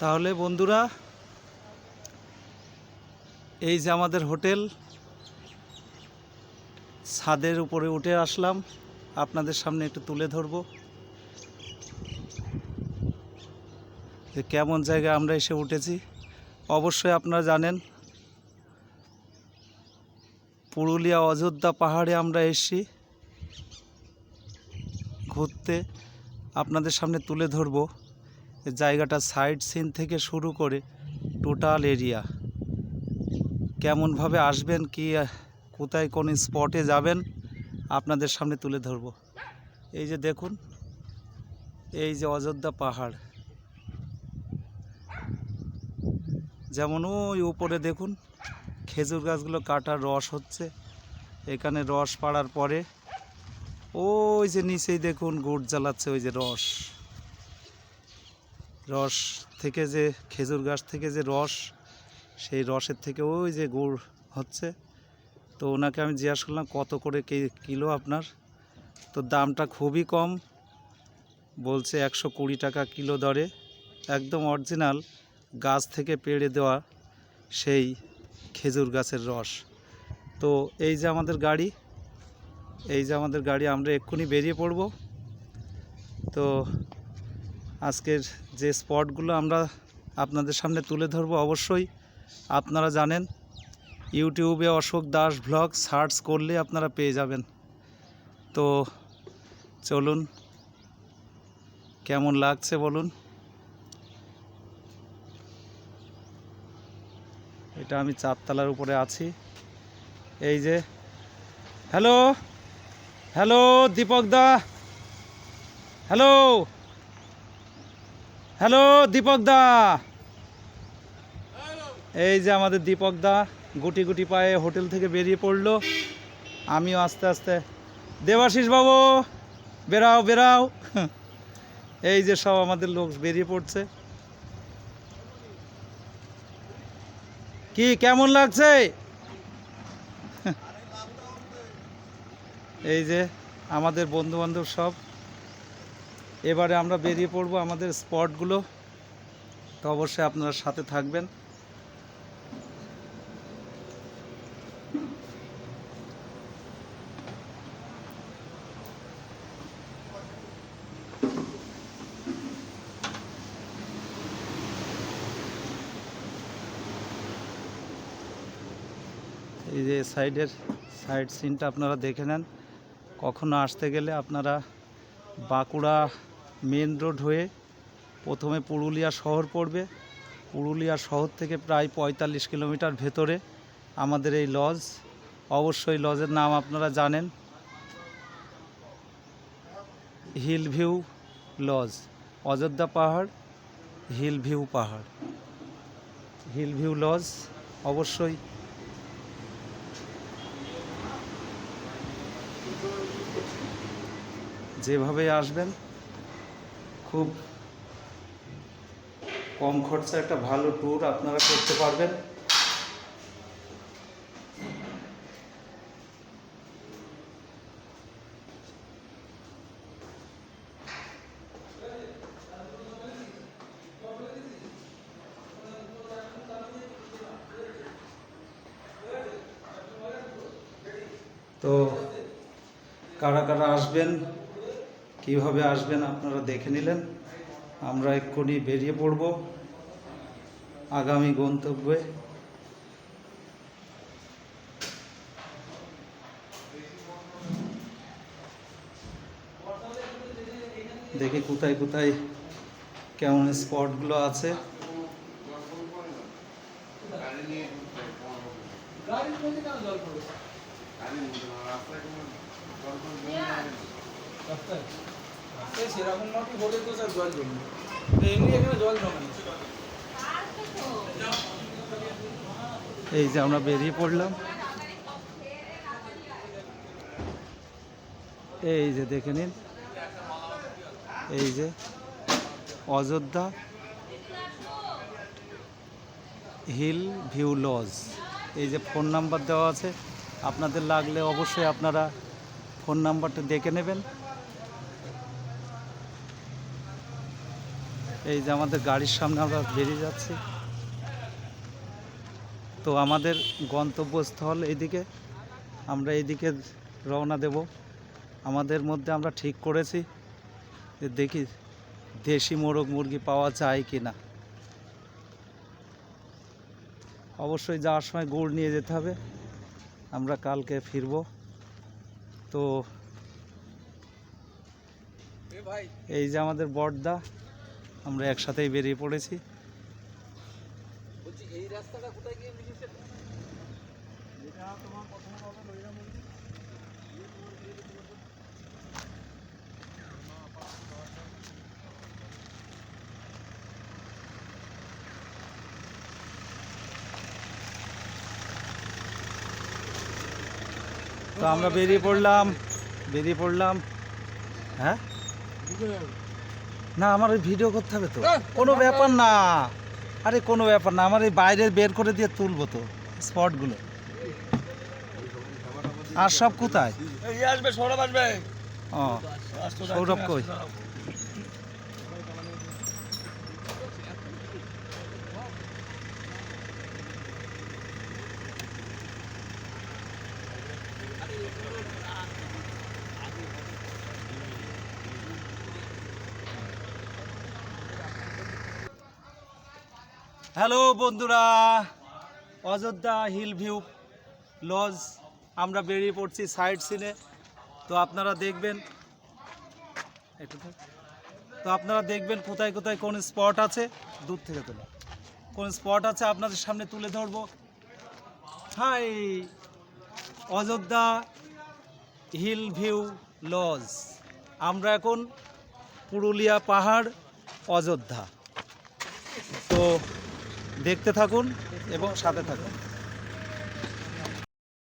তাহলে বন্ধুরা, এই যে আমাদের হোটেল, ছাদের উপরে উঠে আসলাম। আপনাদের সামনে একটু তুলে ধরবো। যে কেমন জায়গায় আমরা এসে উঠেছি। অবশ্যই আপনারা জানেন, পুরুলিয়া অযোধ্যা পাহাড়ে আমরা এসেছি। ঘুরতে আপনাদের সামনে তুলে ধরবো। জায়গাটা সাইড সিন থেকে শুরু করে টোটাল এরিয়া। কেমনভাবে আসবেন, কি কোথায় কোন স্পটে যাবেন, আপনাদের সামনে তুলে ধরবো। এই যে দেখুন, এই যে অযোধ্যা পাহাড়। যেমন ওই উপরে দেখুন, খেজুর গাছগুলো কাটার রস হচ্ছে। এখানে রস পাড়ার পরে ওই যে নিচেই দেখুন, গুড় জ্বালাচ্ছে ওই যে রস। রস থেকে যে, খেজুর গাছ থেকে যে রস, সেই রসের থেকে ওই যে গুড় হচ্ছে। তো ওনাকে আমি জিজ্ঞাসা করলাম, কত করে কি- কিলো আপনার? তো দামটা খুবই কম, বলছে একশো কুড়ি টাকা কিলো দরে। একদম অরিজিনাল, গাছ থেকে পেড়ে দেওয়া সেই খেজুর গাছের রস। তো এই যে আমাদের গাড়ি, এই যে আমাদের গাড়ি, আমরা এক্ষুনি বেরিয়ে পড়ব। তো আজকের যে স্পটগুলো আমরা আপনাদের সামনে তুলে ধরবো অবশ্যই আপনারা জানেন, ইউটিউবে অশোক দাস ভ্লগ সার্চ করলে আপনারা পেয়ে যাবেন। তো চলুন, কেমন লাগছে বলুন? এটা আমি চারতলার উপরে আছি। এই যে, hello hello Deepak da, hello. Hello, Deepak da. এই যে আমাদের দীপক দা, গুটি গুটি পায়ে হোটেল থেকে বেরিয়ে পড়ল। আমিও আস্তে আস্তে, দেবাশিস বাবু, বেরাও বেরাও। এই যে সব আমাদের লোক বেরিয়ে পড়ছে। কি, কেমন লাগছে? এই যে আমাদের বন্ধু বান্ধব সব। এবারে আমরা বেরিয়ে পড়ব আমাদের স্পটগুলো। তো অবশ্যই আপনারা সাথে থাকবেন। এই যে সাইডের সাইড সিনটা আপনারা দেখে নেন। কখনো আসতে গেলে আপনারা বাঁকুড়া মেন রোড হয়ে প্রথমে পুরুলিয়া শহর পড়বে। পুরুলিয়া শহর থেকে প্রায় পঁয়তাল্লিশ কিলোমিটার ভেতরে আমাদের এই লজ। অবশ্যই লজের নাম আপনারা জানেন। হিল ভিউ লজ, অযোধ্যা পাহাড়, হিল ভিউ পাহাড়। হিল ভিউ লজ, অবশ্যই। যেভাবে আসবেন খুব কম খরচা একটা ভালো ট্যুর আপনারা করতে পারবেন। তো কারা কারা আসবেন? কীভাবে আসবেন আপনারা দেখে নিলেন। আমরা এক্ষুনি বেরিয়ে পড়ব আগামী গন্তব্যে। দেখি কোথায় কোথায়, কেমন স্পটগুলো আছে। এই যে আমরা বেরিয়ে পড়লাম। এই যে দেখে নিন। এই যে অযোধ্যা হিল ভিউ লজ। এই যে ফোন নাম্বার দেওয়া আছে। আপনাদের লাগলে অবশ্যই আপনারা ফোন নাম্বারটা দেখে নেবেন। এই যে আমাদের গাড়ির সামনে আমরা বেরিয়ে যাচ্ছি। তো আমাদের গন্তব্যস্থল এইদিকে আমরা এইদিকে রওনা দেব। আমাদের মধ্যে আমরা ঠিক করেছি যে দেখি দেশি মোরগ মুরগি পাওয়া যায় কি না অবশ্যই যাওয়ার সময় গুড় নিয়ে যেতে হবে। আমরা কালকে ফিরব। তো এই যে আমাদের বড়দা আমরা একসাথেই বেরিয়ে পড়েছি। এই রাস্তাটা কোথায় গিয়ে মিশেছে তোমার প্রথমে হবে লইরা মন্দির। তো আমরা বেরিয়ে পড়লাম বেরিয়ে পড়লাম। হ্যাঁ? না আমার ওই ভিডিও করতে হবে তো। কোনো ব্যাপার না। আরে কোনো ব্যাপার না আমার এই বাইরে বের করে দিয়ে তুলবো তো স্পটগুলো আর সব কোথায়? আসবে সৌরভ আসবে। ও সৌরভ কই? হ্যালো বন্ধুরা, অযোধ্যা হিল ভিউ লজ, আমরা বেরিয়ে পড়ছি সাইড সিনে তো আপনারা দেখবেন তো আপনারা দেখবেন কোথায় কোথায় কোন স্পট আছে, দূর থেকে তোলা। কোন স্পট আছে আপনাদের সামনে তুলে ধরবো। Hi, Ayodhya hill view lodge. আমরা এখন পুরুলিয়া পাহাড়, অযোধ্যা। তো দেখতে থাকুন এবং সাথে থাকুন।